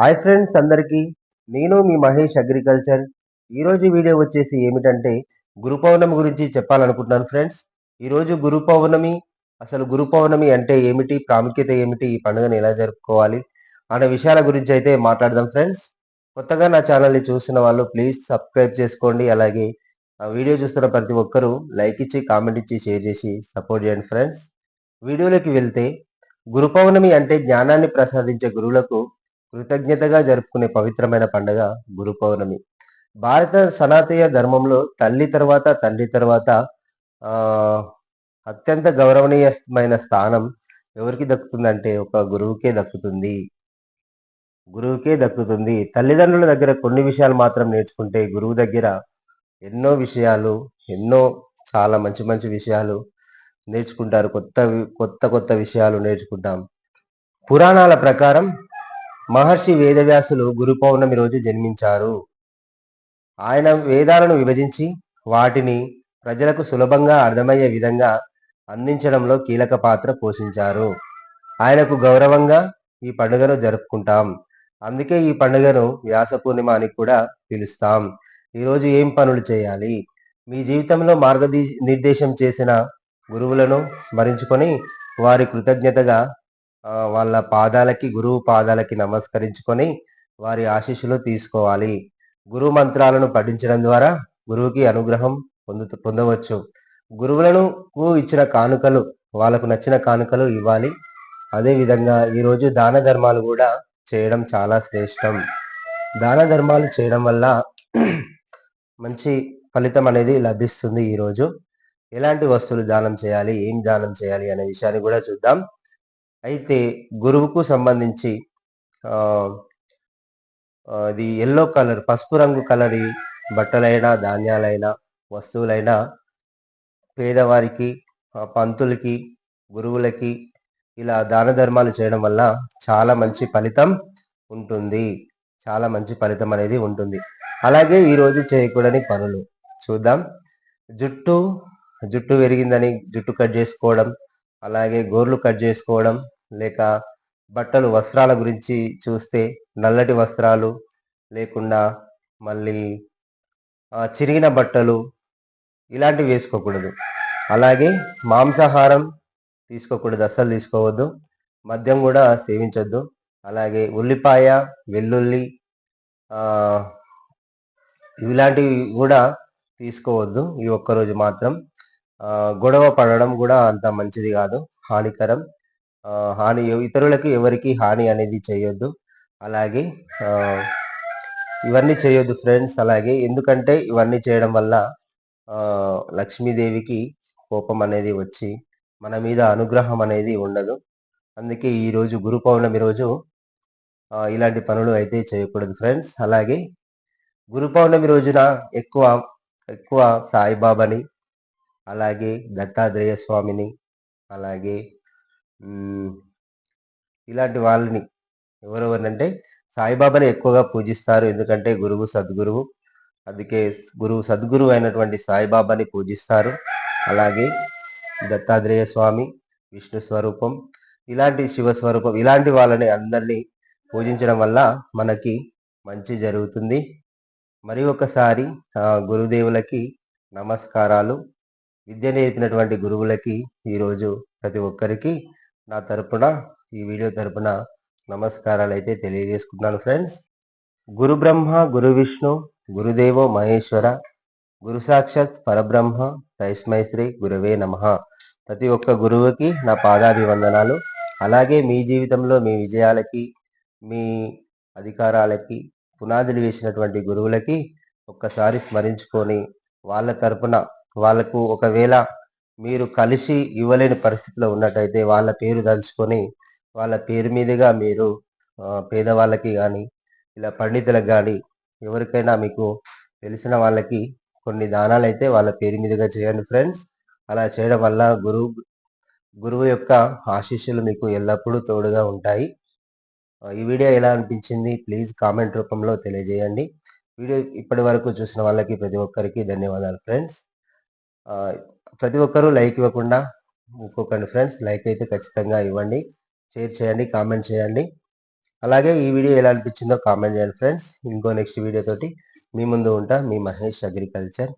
Hi friends అందరికీ. నేను మీ మహేష్ అగ్రికల్చర్. ఈరోజు వీడియో వచ్చేసి ఏమిటంటే గురు పౌర్ణమి గురించి చెప్పాలనుకుంటున్నాను ఫ్రెండ్స్. ఈరోజు గురు పౌర్ణమి. అసలు గురు పౌర్ణమి అంటే ఏమిటి? ప్రాముఖ్యత ఏమిటి? ఈ పండుగను ఎలా జరుపుకోవాలి? అనే విషయాల గురించి అయితే మాట్లాడదాం ఫ్రెండ్స్. కొత్తగా నా ఛానల్ని చూసిన వాళ్ళు ప్లీజ్ సబ్స్క్రైబ్ చేసుకోండి. అలాగే ఆ వీడియో చూస్తున్న ప్రతి ఒక్కరూ లైక్ ఇచ్చి కామెంట్ ఇచ్చి షేర్ చేసి సపోర్ట్ చేయండి ఫ్రెండ్స్. వీడియోలోకి వెళ్తే గురు పౌర్ణమి అంటే జ్ఞానాన్ని ప్రసాదించే గురువులకు కృతజ్ఞతగా జరుపుకునే పవిత్రమైన పండుగ గురు పౌర్ణమి. భారత సనాతీయ ధర్మంలో తల్లి తర్వాత తండ్రి తర్వాత అత్యంత గౌరవనీయమైన స్థానం ఎవరికి దక్కుతుందంటే ఒక గురువుకే దక్కుతుంది. గురువుకే దక్కుతుంది. తల్లిదండ్రుల దగ్గర కొన్ని విషయాలు మాత్రం నేర్చుకుంటే గురువు దగ్గర ఎన్నో విషయాలు ఎన్నో చాలా మంచి మంచి విషయాలు నేర్చుకుంటారు. కొత్త వి- కొత్త కొత్త విషయాలు నేర్చుకుంటాం. పురాణాల ప్రకారం మహర్షి వేదవ్యాసులు గురు పౌర్ణమి రోజు జన్మించారు. ఆయన వేదాలను విభజించి వాటిని ప్రజలకు సులభంగా అర్థమయ్యే విధంగా అందించడంలో కీలక పాత్ర పోషించారు. ఆయనకు గౌరవంగా ఈ పండుగను జరుపుకుంటాం. అందుకే ఈ పండుగను వ్యాస పూర్ణిమ అని కూడా పిలుస్తాం. ఈరోజు ఏం పనులు చేయాలి? మీ జీవితంలో మార్గదీ నిర్దేశం చేసిన గురువులను స్మరించుకొని వారి కృతజ్ఞతగా వాళ్ళ పాదాలకి గురువు పాదాలకి నమస్కరించుకొని వారి ఆశీస్సులు తీసుకోవాలి. గురు మంత్రాలను పఠించడం ద్వారా గురువుకి అనుగ్రహం పొందు పొందవచ్చు. గురువులను ఇచ్చిన కానుకలు వాళ్ళకు నచ్చిన కానుకలు ఇవ్వాలి. అదేవిధంగా ఈరోజు దాన ధర్మాలు కూడా చేయడం చాలా శ్రేష్టం. దాన ధర్మాలు చేయడం వల్ల మంచి ఫలితం అనేది లభిస్తుంది ఈరోజు ఎలాంటి వస్తువులు దానం చేయాలి ఏం దానం చేయాలి అనే విషయాన్ని కూడా చూద్దాం. అయితే గురువుకు సంబంధించి అది ఇది ఎల్లో కలర్ పసుపు రంగు కలర్ బట్టలైనా ధాన్యాలైనా వస్తువులైనా పేదవారికి పంతులకి గురువులకి ఇలా దాన ధర్మాలు చేయడం వల్ల చాలా మంచి ఫలితం ఉంటుంది. చాలా మంచి ఫలితం అనేది ఉంటుంది. అలాగే ఈరోజు చేయకూడని పనులు చూద్దాం. జుట్టు జుట్టు పెరిగిందని జుట్టు కట్ చేసుకోవడం అలాగే గోర్లు కట్ చేసుకోవడం లేక బట్టలు వస్త్రాల గురించి చూస్తే నల్లటి వస్త్రాలు లేకుండా మళ్ళీ చిరిగిన బట్టలు ఇలాంటివి వేసుకోకూడదు. అలాగే మాంసాహారం తీసుకోకూడదు అస్సలు తీసుకోవద్దు. మద్యం కూడా సేవించొద్దు. అలాగే ఉల్లిపాయ వెల్లుల్లి ఇలాంటివి కూడా తీసుకోవద్దు. ఈ ఒక్కరోజు మాత్రం గొడవ పడడం కూడా అంత మంచిది కాదు హానికరం. హాని ఇతరులకి ఎవరికి హాని అనేది చేయొద్దు. అలాగే ఇవన్నీ చేయొద్దు ఫ్రెండ్స్. అలాగే ఎందుకంటే ఇవన్నీ చేయడం వల్ల లక్ష్మీదేవికి కోపం అనేది వచ్చి మన మీద అనుగ్రహం అనేది ఉండదు. అందుకే ఈరోజు గురు పౌర్ణమి రోజు ఇలాంటి పనులు అయితే చేయకూడదు ఫ్రెండ్స్. అలాగే గురు పౌర్ణమి రోజున ఎక్కువ ఎక్కువ సాయిబాబాని అలాగే దత్తాత్రేయ స్వామిని అలాగే ఇలాంటి వాళ్ళని ఎవరెవరినంటే సాయిబాబాని ఎక్కువగా పూజిస్తారు. ఎందుకంటే గురువు సద్గురువు. అందుకే గురువు సద్గురువు అయినటువంటి సాయిబాబాని పూజిస్తారు. అలాగే దత్తాత్రేయ స్వామి విష్ణు స్వరూపం ఇలాంటి శివ స్వరూపం ఇలాంటి వాళ్ళని అందరినీ పూజించడం వల్ల మనకి మంచి జరుగుతుంది. మరి ఒకసారి గురుదేవులకి నమస్కారాలు. విద్య నేర్పినటువంటి గురువులకి ఈరోజు ప్రతి ఒక్కరికి నా తరపున ఈ వీడియో తరపున నమస్కారాలు అయితే తెలియజేసుకుంటున్నాను ఫ్రెండ్స్. గురు బ్రహ్మ గురు విష్ణు గురుదేవో మహేశ్వర గురు సాక్షాత్ పరబ్రహ్మ తైస్మై శ్రీ గురువే నమ. ప్రతి ఒక్క గురువుకి నా పాదాభివందనాలు. అలాగే మీ జీవితంలో మీ విజయాలకి మీ అధికారాలకి పునాదులు వేసినటువంటి గురువులకి ఒక్కసారి స్మరించుకొని వాళ్ళ తరపున వాళ్ళకు ఒకవేళ మీరు కలిసి ఇవ్వలేని పరిస్థితిలో ఉన్నట్టయితే వాళ్ళ పేరు తలుచుకొని వాళ్ళ పేరు మీదుగా మీరు పేదవాళ్ళకి కానీ ఇలా పండితులకు కానీ ఎవరికైనా మీకు తెలిసిన వాళ్ళకి కొన్ని దానాలు అయితే వాళ్ళ పేరు మీదుగా చేయండి ఫ్రెండ్స్. అలా చేయడం వల్ల గురువు గురువు యొక్క ఆశీస్సులు మీకు ఎల్లప్పుడూ తోడుగా ఉంటాయి. ఈ వీడియో ఎలా అనిపించింది ప్లీజ్ కామెంట్ రూపంలో తెలియజేయండి. వీడియో ఇప్పటి వరకు చూసిన వాళ్ళకి ప్రతి ఒక్కరికి ధన్యవాదాలు ఫ్రెండ్స్. ప్రతి ఒక్కరూ లైక్ ఇవ్వకుండా ఇంకొకరి ఫ్రెండ్స్ లైక్ అయితే ఖచ్చితంగా ఇవ్వండి. షేర్ చేయండి కామెంట్ చేయండి. అలాగే ఈ వీడియో ఎలా అనిపించిందో కామెంట్ చేయండి ఫ్రెండ్స్. ఇంకో నెక్స్ట్ వీడియో తోటి మీ ముందు ఉంటా మీ మహేష్ అగ్రికల్చర్.